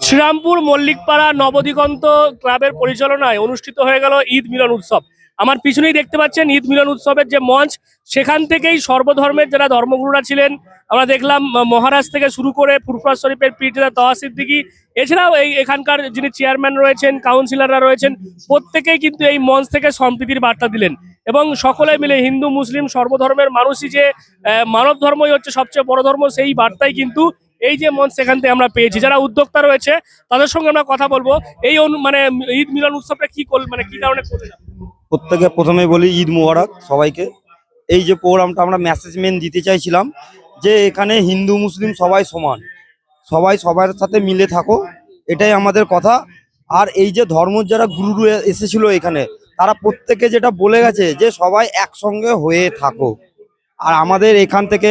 শ্রীরামপুর মল্লিকপাড়া নবদিগন্ত ক্লাবের পরিচালনায় অনুষ্ঠিত হয়ে গেল ঈদ মিলন উৎসব। আমার পিছনেই দেখতে পাচ্ছেন ঈদ মিলন উৎসবের যে মঞ্চ, সেখান থেকেই সর্বধর্মের যারা ধর্মগুরুরা ছিলেন, আমরা দেখলাম মহারাজ থেকে শুরু করে ফুরফুরা শরীফের পীরজাদা তহা সিদ্দিকি, এছাড়াও এই এখানকার যিনি চেয়ারম্যান রয়েছেন কাউন্সিলররা রয়েছেন, প্রত্যেকেই কিন্তু এই মঞ্চ থেকে সম্প্রীতির বার্তা দিলেন। এবং সকলে মিলে হিন্দু, মুসলিম, সর্বধর্মের মানুষই যে মানব ধর্মই হচ্ছে সবচেয়ে বড় ধর্ম, সেই বার্তাই কিন্তু এই যে মঞ্চ সেখান থেকে আমরা পেয়েছি। যারা উদ্যোক্তা রয়েছে, তাদের সঙ্গে আমরা কথা বলব। এই মানে ঈদ মিলন উৎসবটা কি করল মানে কি কারণে প্রত্যেকে প্রথমে বলি ঈদ মুবারক সবাইকে। এই যে প্রোগ্রামটা আমরা মেসেজমেন্ট দিতে চাইছিলাম, যে এখানে হিন্দু, মুসলিম সবাই সমান। সবাই সবার সাথে মিলে থাকো, এটাই আমাদের কথা। আর এই যে ধর্ম যারা গুরু এসেছিল এখানে, তারা প্রত্যেকে যেটা বলে গেছে যে সবাই একসঙ্গে হয়ে থাকো। আর আমাদের এখান থেকে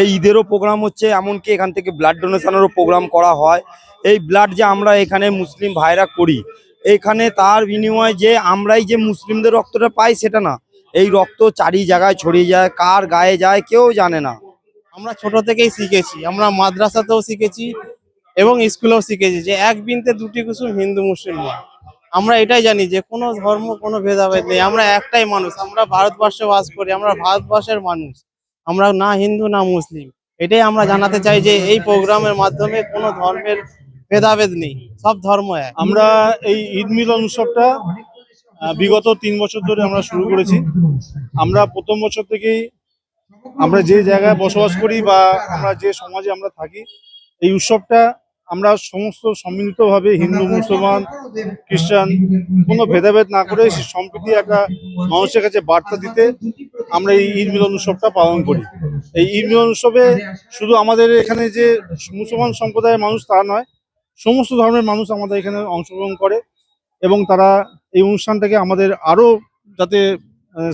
এই ঈদেরও প্রোগ্রাম হচ্ছে, এমনকি এখান থেকে ব্লাড ডোনেশনেরও প্রোগ্রাম করা হয়। এই ব্লাড যে আমরা এখানে মুসলিম ভাইরা করি, এখানে তার বিনিময়ে যে আমরাই যে মুসলিমদের রক্তটা পাই সেটা না। এই রক্ত চারি জায়গায় ছড়িয়ে যায়, কার গায়ে যায় কেউ জানে না। আমরা ছোট থেকেই শিখেছি, আমরা মাদ্রাসাতেও শিখেছি এবং স্কুলেও শিখেছি যে এক বিনতে দুটি কুসুম হিন্দু মুসলমান আমরা এটাই জানি যে কোনো ধর্ম, কোনো ভেদাভেদ নেই, আমরা একটাই মানুষ, আমরা ভারতবর্ষে বাস করি, আমরা ভারতবর্ষের মানুষ। আমরা না হিন্দু, না মুসলিম। এটাই আমরা জানাতে চাই যে এই প্রোগ্রামের মাধ্যমে কোনো ধর্মের ভেদাভেদ নেই। সব ধর্ম আমরা এই ঈদ মিলন উৎসবটা বিগত তিন বছর ধরে আমরা শুরু করেছি। আমরা প্রথম বছর থেকেই আমরা যে জায়গায় বসবাস করি বা আমরা যে সমাজে আমরা থাকি, এই উৎসবটা আমরা সমস্ত সম্মিলিতভাবে হিন্দু, মুসলমান, খ্রিস্টান কোনো ভেদাভেদ না করে সম্প্রীতি একটা মানুষের কাছে বার্তা দিতে আমরা এই ঈদ মিলন উৎসবটা পালন করি। এই ঈদ মিলন উৎসবে শুধু আমাদের এখানে যে মুসলমান সম্প্রদায়ের মানুষ তা নয়, সমস্ত ধর্মের মানুষ আমাদের এখানে অংশগ্রহণ করে এবং তারা এই অনুষ্ঠানটাকে আমাদের আরও যাতে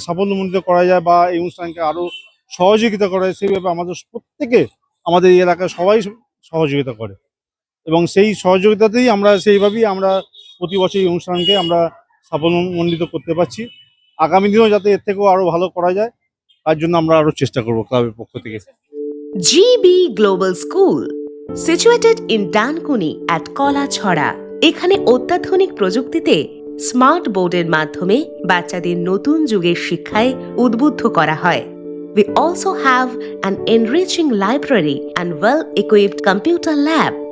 সাফল্যমণ্ডিত করা যায় বা এই অনুষ্ঠানকে আরও সহযোগিতা করা যায়, সেইভাবে আমাদের প্রত্যেকে আমাদের এই এলাকায় সবাই সহযোগিতা করে। এবং সেই সহযোগিতাতেই আমরা সেইভাবেই আমরা প্রতি বছর এই অনুষ্ঠানকে আমরা সাফল্যমণ্ডিত করতে পারছি আগামী দিনেও যাতে এর থেকেও আরও ভালো করা যায় তার জন্য আমরা আরও চেষ্টা করব ক্লাবের পক্ষ থেকে GB Global School, situated in Dankuni at Kolachhara. এখানে অত্যাধুনিক প্রযুক্তিতে স্মার্ট বোর্ডের মাধ্যমে বাচ্চাদের নতুন যুগের শিক্ষায় উদ্বুদ্ধ করা হয় We also have an enriching library and well-equipped computer lab.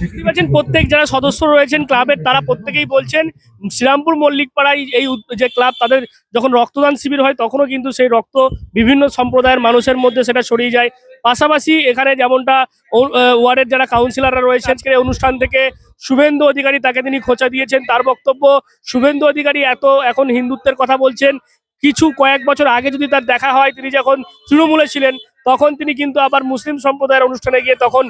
বুঝতে পারছেন প্রত্যেক যারা সদস্য রয়েছেন ক্লাবের, তারা প্রত্যেকেই বলছেন, শ্রীরামপুর মল্লিকপাড়ায় এই উদ- যে ক্লাব, তাদের যখন রক্তদান শিবির হয়, তখনও কিন্তু সেই রক্ত বিভিন্ন সম্প্রদায়ের মানুষের মধ্যে সেটা ছড়িয়ে যায়। পাশাপাশি এখানে যেমনটা ওয়ার্ডের যারা কাউন্সিলররা রয়েছেন আজকের অনুষ্ঠান থেকে শুভেন্দু অধিকারী তাকে তিনি খোঁচা দিয়েছেন। তার বক্তব্য, শুভেন্দু অধিকারী এত এখন হিন্দুত্বের কথা বলছেন, কিছু কয়েক বছর আগে যদি তার দেখা হয়, তিনি যখন তৃণমূলে ছিলেন তখন তিনি কিন্তু আবার মুসলিম সম্প্রদায়ের অনুষ্ঠানে গিয়ে তখন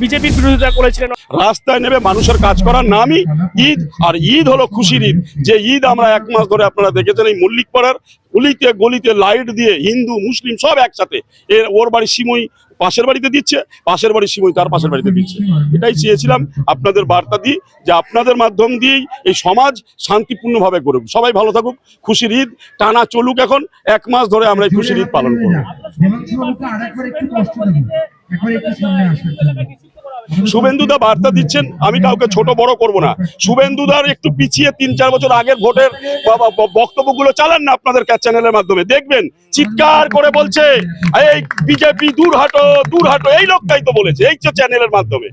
বিজেপির বিরোধিতা করেছিলেন। রাস্তায় নেবে মানুষের কাজ করার নামই ঈদ, আর ঈদ হলো খুশির ঈদ। যে ঈদ আমরা এক মাস ধরে আপনারা দেখেছেন, এই মল্লিক পাড়ার গলিতে গলিতে লাইট দিয়ে হিন্দু, মুসলিম সব একসাথে। এর ওর বাড়ি সিমই পাশের বাড়িতে দিচ্ছে, পাশের বাড়ি সিমই তার পাশের বাড়িতে দিচ্ছে। এটাই চেয়েছিলাম আপনাদের বার্তা দিই যে আপনাদের মাধ্যম দিয়েই এই সমাজ শান্তিপূর্ণভাবে করুক সবাই ভালো থাকুক, খুশির ঈদ, টানা চলুক এখন, এক মাস ধরে আমরা এই খুশির ঈদ পালন করব। শুভেন্দুদা বার্তা দিচ্ছেন, আমি কাউকে ছোট বড় করব না। শুভেন্দুদার একটু পিছিয়ে তিন চার বছর আগের ভোটের বক্তব্যগুলো চালান না আপনাদের চ্যানেলের মাধ্যমে। দেখবেন, চিৎকার করে বলছে, এই বিজেপি দূর হাটো দূর হাটো এই লোকটাই তো বলেছে, এই চ্যানেলের মাধ্যমে।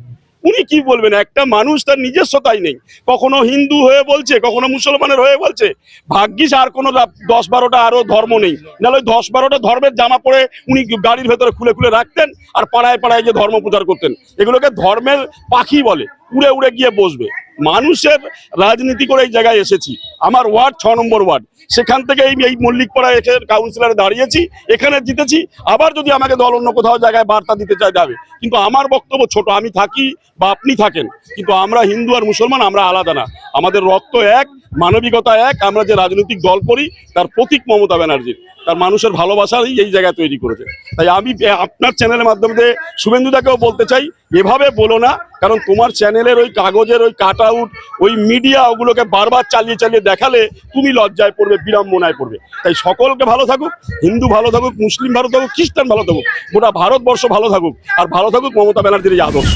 উনি কি বলবেন? একটা মানুষ তার নিজস্বতাই নেই। কখনো হিন্দু হয়ে বলছে, কখনো মুসলমানের হয়ে বলছে, ভাগ্যিস আর কোনো দশ বারোটা আরও ধর্ম নেই। নাহলে দশ বারোটা ধর্মের জামা পরে উনি গাড়ির ভেতরে খুলে খুলে রাখতেন আর পাড়ায় পাড়ায় যে ধর্ম প্রচার করতেন। এগুলোকে ধর্মের পাখি বলে। উড়ে উড়ে গিয়ে বসবে। মানুষের রাজনীতি করে এই জায়গায় এসেছি। আমার ওয়ার্ড ছ নম্বর ওয়ার্ড। সেখান থেকে এই এই মল্লিকপাড়া এসে কাউন্সিলারে দাঁড়িয়েছি, এখানে জিতেছি। আবার যদি আমাকে দল অন্য কোথাও জায়গায় বার্তা দিতে চায় যাবে। কিন্তু আমার বক্তব্য ছোট, আমি থাকি বা আপনি থাকেন। কিন্তু আমরা হিন্দু আর মুসলমান, আমরা আলাদা না। আমাদের রক্ত এক মানবিকতা এক, আমরা যে রাজনৈতিক দল করি, তার প্রতীক মমতা ব্যানার্জির তার মানুষের ভালোবাসারই এই জায়গায় তৈরি করেছে। তাই আমি আপনার চ্যানেলের মাধ্যমে শুভেন্দুদাকেও বলতে চাই, এভাবে বলো না, কারণ তোমার চ্যানেলের ওই কাগজের ওই কাট আউট ওই মিডিয়া ওগুলোকে বারবার চালিয়ে চালিয়ে দেখালে তুমি লজ্জায় পড়বে, বিড়ম্বনায় পড়বে। তাই সকলকে ভালো থাকুক, হিন্দু ভালো থাকুক, মুসলিম ভালো থাকুক, খ্রিস্টান ভালো থাকুক, গোটা ভারতবর্ষ ভালো থাকুক, আর ভালো থাকুক মমতা ব্যানার্জির এই আদর্শ।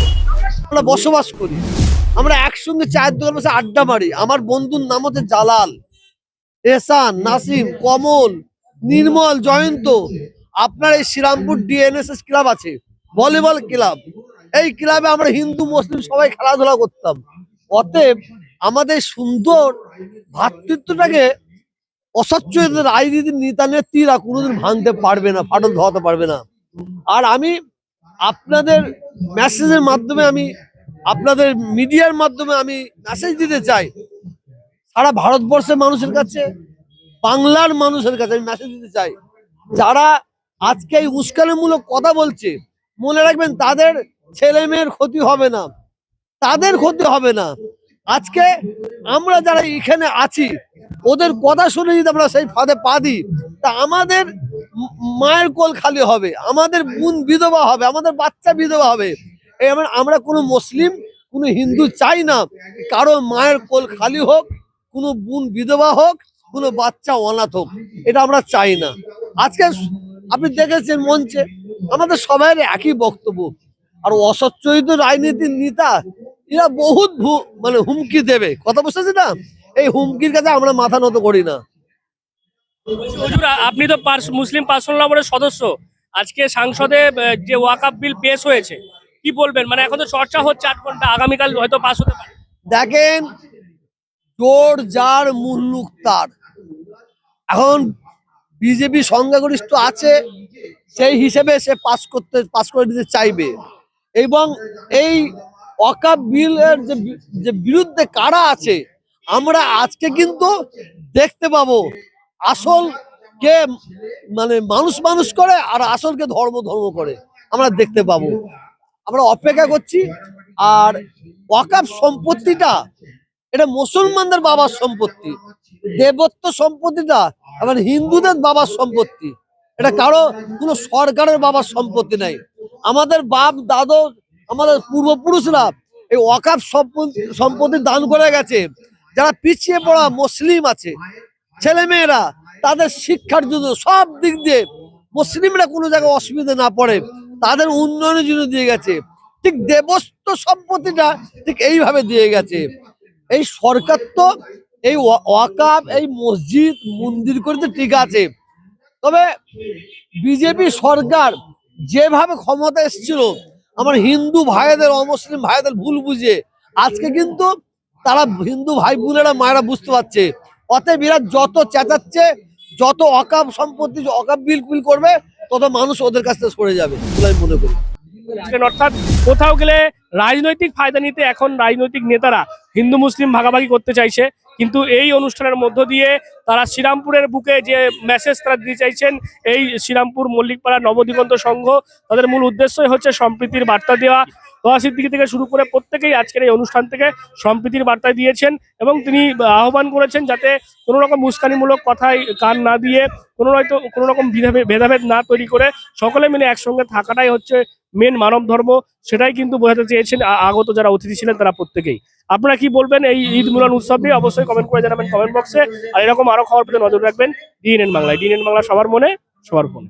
আমরা বসবাস করি। আমরা একসঙ্গে চায়ের দোকানে বসে আড্ডা মারি। আমার বন্ধুর নাম হচ্ছে জালাল, এহসান, নাসিম, কমল, নির্মল, জয়ন্ত। আপনার এই শ্রীরামপুর ডিএনএসএস ক্লাব আছে, ভলিবল ক্লাব। এই ক্লাবে আমরা হিন্দু, মুসলিম সবাই খেলাধুলা করতাম। অতএব আমাদের সুন্দর ভাতৃত্বটাকে অসচ্ছল রাজনীতির নেতা নেত্রীরা কোনোদিন ভাঙতে পারবে না, ফাটল ধরাতে পারবে না। আর আমি আপনাদের মেসেজের মাধ্যমে আমি আপনাদের মিডিয়ার মাধ্যমে আমি মেসেজ দিতে চাই। সারা ভারতবর্ষের মানুষের কাছে, বাংলার মানুষের কাছে আমি মেসেজ দিতে চাই। যারা আজকে এই উস্কানিমূলক কথা বলছে, মনে রাখবেন তাদের ছেলে মেয়ের ক্ষতি হবে না। তাদের ক্ষতি হবে না। আজকে আমরা যারা এখানে আছি, ওদের কথা শুনে যদি আমরা সেই ফাঁদে পা দিই, তা আমাদের মায়ের কোল খালি হবে, আমাদের বোন বিধবা হবে, আমাদের বাচ্চা বিধবা হবে। এই আমরা কোনো মুসলিম, কোনো হিন্দু চাই না। কারও মায়ের কোল খালি হোক, কোনো বোন বিধবা হোক, কোনো বাচ্চা অনাথ হোক, এটা আমরা চাই না। আজকে আপনি দেখেছেন মঞ্চে, আমাদের সবাই একই বক্তব্য। আর অসচ্চরিত রাজনীতির নেতা, এরা বহুত মানে হুমকি দেবে। কথা বুঝতেছি না? এই হুমকির কাছে আমরা মাথা নত করি না। আপনি তো মুসলিম পার্সোনাল সদস্য। আজকে সাংসদে যে ওয়াকাপ বিল পেশ হয়েছে কি বলবেন? মানে এখন তো চর্চা হচ্ছে আট ঘণ্টা, আগামীকাল হয়তো পাস হতে পারে। দেখেন, জোর যার মুল্লুক তার। এখন বিজেপি সংখ্যাগরিষ্ঠ আছে, সেই হিসেবে সে পাস করতে পাস করে দিতে চাইবে। এবং এই অকাপ বিলের যে বিরুদ্ধে কারা আছে, আমরা আজকে কিন্তু দেখতে পাবো। আসল কে মানে মানুষ মানুষ করে, আর আসলকে ধর্ম ধর্ম করে। আমরা দেখতে পাবো। আমরা অপেক্ষা করছি। আর ওয়াকাফ সম্পত্তিটা, এটা মুসলমানদের বাবার সম্পত্তি। দেবত্ব সম্পত্তিটা আবার হিন্দুদের বাবার সম্পত্তি। এটা কারও কোনো সরকারের বাবার সম্পত্তি নাই। আমাদের বাপ, দাদু, আমাদের পূর্বপুরুষরা এই ওয়াকাফ সম্পত্তি সম্পত্তি দান করে গেছে। যারা পিছিয়ে পড়া মুসলিম আছে ছেলে মেয়েরা তাদের শিক্ষার জন্য সব দিক দিয়ে মুসলিমরা কোনো জায়গায় অসুবিধা না পড়ে। তাদের উন্নয়নের জন্য দিয়ে গেছে। ঠিক দেবস্ত সম্পত্তিটা ঠিক এইভাবে দিয়ে গেছে। এই সরকার তো এই ওয়া- ওয়াকাব, এই মসজিদ মন্দির করতে ঠিক আছে। তবে বিজেপি সরকার যেভাবে ক্ষমতা এসেছিল, আমার হিন্দু ভাইদের অমুসলিম ভাইদের ভুল বুঝে, আজকে কিন্তু তারা হিন্দু ভাই বোনেরা মায়েরা বুঝতে পারছে। অতএব এরা যত চেঁচাচ্ছে যত অকাপ সম্পত্তি অকাপ বিল বিল করবে, তত মানুষ ওদের কাছ থেকে সরে যাবে আমি মনে করি। অর্থাৎ কোথাও গেলে রাজনৈতিক ফায়দা নিতে এখন রাজনৈতিক নেতারা হিন্দু, মুসলিম ভাগাভাগি করতে চাইছে। কিন্তু এই অনুষ্ঠানের মধ্য দিয়ে তারা শ্রীরামপুরের বুকে যে মেসেজ তারা দিতে চাইছেন, এই শ্রীরামপুর মল্লিকপাড়া নবদিগন্ত সংঘ, তাদের মূল উদ্দেশ্যই হচ্ছে সম্প্রীতির বার্তা দেওয়া। তোয়া সিদ্দিকি থেকে শুরু করে প্রত্যেকেই আজকের এই অনুষ্ঠান থেকে সম্প্রীতির বার্তা দিয়েছেন এবং তিনি আহ্বান করেছেন যাতে কোনো রকম উস্কানিমূলক কথায় কান না দিয়ে কোনো হয়তো কোনো রকম ভেদাভেদ না তৈরি করে সকলে মিলে একসঙ্গে থাকাটাই হচ্ছে মেন মানব ধর্ম। সেটাই কিন্তু বোঝাতে চেয়েছেন আগত যারা অতিথি ছিলেন তারা প্রত্যেকেই। আপনারা কি বলবেন এই ঈদ মিলন উৎসব নিয়ে অবশ্যই কমেন্ট করে জানাবেন কমেন্ট বক্সে আর এরকম আরও খবর পেতে নজর রাখবেন। ডিএনএন বাংলায়। ডিএনএন বাংলা সবার মনে, সবার ফোনে।